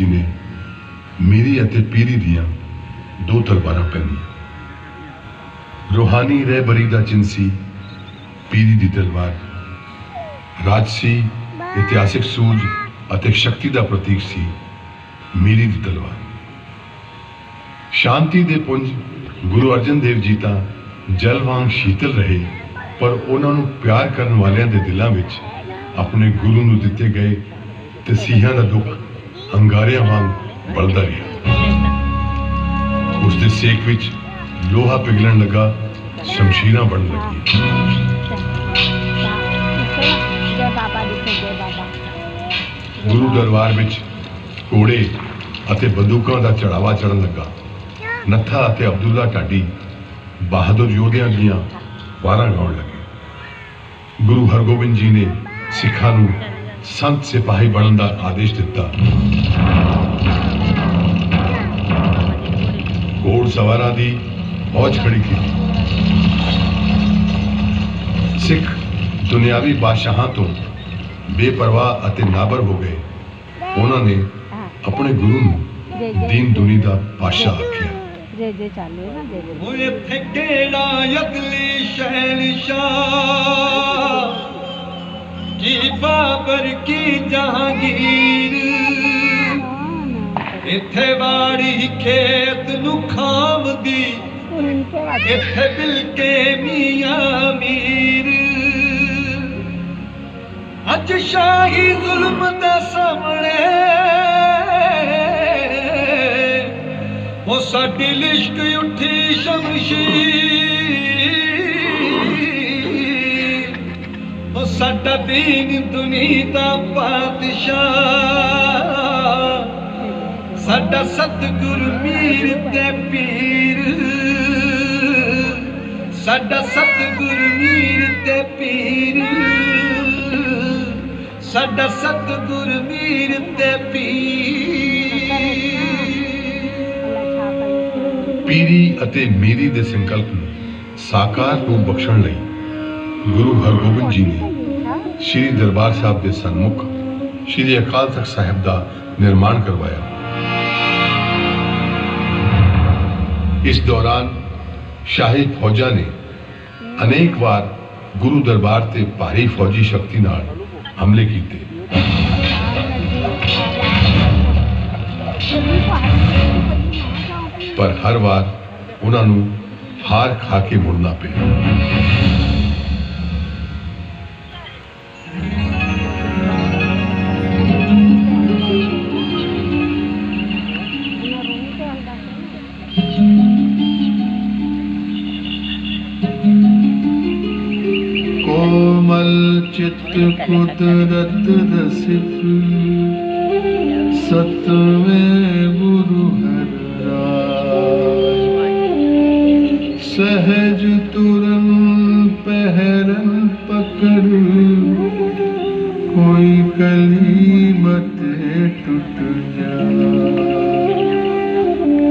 ਜੀ ਨੇ ਮੇਰੀ ਅਤੇ ਪੀਰੀ ਦੀਆਂ ਦੋ ਤਲਵਾਰਾਂ ਪਹਿਨੀਆਂ। ਰੂਹਾਨੀ ਰਹਿਬਰੀ ਦਾ ਚਿੰਨ੍ਹ ਪੀਰੀ ਦੀ ਤਲਵਾਰ। ਰਾਜਸੀ ਇਤਿਹਾਸਿਕ ਸੂਝ ਅਤੇ ਸ਼ਕਤੀ ਦਾ ਪ੍ਰਤੀਕ ਸੀ, ਮੇਰੀ ਦੀ ਤਲਵਾਰ। ਸ਼ਾਂਤੀ ਦੇ ਪੁੰਜ ਗੁਰੂ ਅਰਜਨ ਦੇਵ ਜੀ ਤਾਂ ਜਲ ਵਾਂਗ ਸ਼ੀਤਲ ਰਹੇ, ਪਰ ਉਹਨਾਂ ਨੂੰ ਪਿਆਰ ਕਰਨ ਵਾਲਿਆਂ ਦੇ ਦਿਲਾਂ ਵਿੱਚ ਆਪਣੇ ਗੁਰੂ ਨੂੰ ਦਿੱਤੇ ਗਏ ਤਸੀਹਾਂ ਦਾ ਦੁੱਖ ਅੰਗਾਰਿਆਂ ਵਾਂਗ ਬਲਦਾ ਰਿਹਾ। ਉਸ ਦੇ ਸੇਕ ਵਿੱਚ ਲੋਹਾ ਪਿਘਲਣ ਲੱਗਾ, ਸ਼ਮਸ਼ੀਰਾਂ ਬਣਨ ਲੱਗੀਆਂ। ਗੁਰੂ ਦਰਬਾਰ ਵਿੱਚ ਘੋੜੇ ਅਤੇ ਬੰਦੂਕਾਂ ਦਾ ਚੜਾਵਾ ਚੜਨ ਲੱਗਾ। ਨੱਥਾ ਅਤੇ ਅਬਦੁੱਲਾ ਢਾਡੀ ਬਹਾਦਰ ਯੋਧਿਆਂ ਦੀਆਂ ਵਾਰਾਂ ਗਾਉਣ ਲੱਗੇ। ਗੁਰੂ ਹਰਗੋਬਿੰਦ ਜੀ ਨੇ ਸਿੱਖਾਂ ਨੂੰ ਸੰਤ ਸਿਪਾਹੀ ਬਣਨ ਦਾ ਆਦੇਸ਼ ਦਿੱਤਾ। ਘੋੜ ਸਵਾਰਾਂ ਦੀ ਫੌਜ ਖੜੀ ਕੀਤੀ। ਸਿੱਖ ਦੁਨਿਆਵੀ ਬਾਦਸ਼ਾਹਾਂ ਤੋਂ ਬੇਪਰਵਾਹ ਅਤੇ ਨਾਬਰ ਹੋ ਗਏ। ਉਹਨਾਂ ਨੇ ਆਪਣੇ ਗੁਰੂ ਨੂੰ ਦੀਨ ਦੁਨੀ ਦਾ ਪਾਸ਼ਾ ਆਖਿਆ। ਜੈ ਜੈ ਚਾਲੂ ਨਾ ਜੈ ਉਹ ਇੱਥੇ ਕਿਹੜਾ ਅਗਲੀ ਸ਼ਹਿਨਸ਼ਾਹ ਕੀ ਬਾਬਰ ਕੀ ਜਹਾਂਗੀਰ। ਇੱਥੇ ਵਾੜੀ ਖੇਤ ਨੂੰ ਖਾਮਦੀ ਉਨਕੇ ਬਾਅਦ ਇੱਥੇ ਬਿਲਕੇ ਮੀਆਂ ਮੀਰ। ਅੱਜ ਸ਼ਾਹੀ ਜ਼ੁਲਮ ਦੇ ਸਾਹਮਣੇ, ਉਹ ਸਾਡੀ ਲਿਸ਼ਕ ਉੱਠੀ ਸ਼ਮਸ਼ੀਰ। ਸਾਡਾ ਦੀਨ ਦੁਨੀ ਦਾ ਪਾਤਸ਼ਾਹ। ਸਾਡਾ ਸਤਿਗੁਰ ਮੀਰ ਤੇ ਪੀਰ। ਸਾਡਾ ਸਤਿਗੁਰ ਮੀਰ ਤੇ ਪੀਰ। ਸਾਡਾ ਸਤਿਗੁਰ ਮੀਰ ਤੇ ਪੀਰ। ਪੀਰੀ ਅਤੇ ਮੀਰੀ ਦੇ ਸੰਕਲਪ ਨੂੰ ਸਾਕਾਰ ਨੂੰ ਬਖਸ਼ਣ ਲਈ ਗੁਰੂ ਹਰਗੋਬਿੰਦ ਜੀ ਨੇ ਸ੍ਰੀ ਦਰਬਾਰ ਸਾਹਿਬ ਦੇ ਸਨਮੁਖ ਸ੍ਰੀ ਅਕਾਲ ਤਖਤ ਸਾਹਿਬ ਦਾ ਨਿਰਮਾਣ ਕਰਵਾਇਆ। ਇਸ ਦੌਰਾਨ ਸ਼ਾਹੀ ਫੌਜਾਂ ਨੇ ਅਨੇਕ ਵਾਰ ਗੁਰੂ ਦਰਬਾਰ ਤੇ ਭਾਰੀ ਫੌਜੀ ਸ਼ਕਤੀ ਨਾਲ ਹਮਲੇ ਕੀਤੇ। ਪਰ ਹਰ ਵਾਰ ਉਹਨਾਂ ਨੂੰ ਹਾਰ ਖਾ ਕੇ ਮੁੜਨਾ ਪਿਆ। ਕੋਮਲ ਚਿਤ ਕੁਦਰਤ ਰਸਿਕ ਸਤਵੇਂ ਗੁਰੂ ਹਰ ਸਹਿਜ ਤੁਰਨ ਪਹਿਰਨ ਪਕੜ ਕੋਈ ਕਲੀ ਮਤੇ ਟੁੱਟ ਜਾ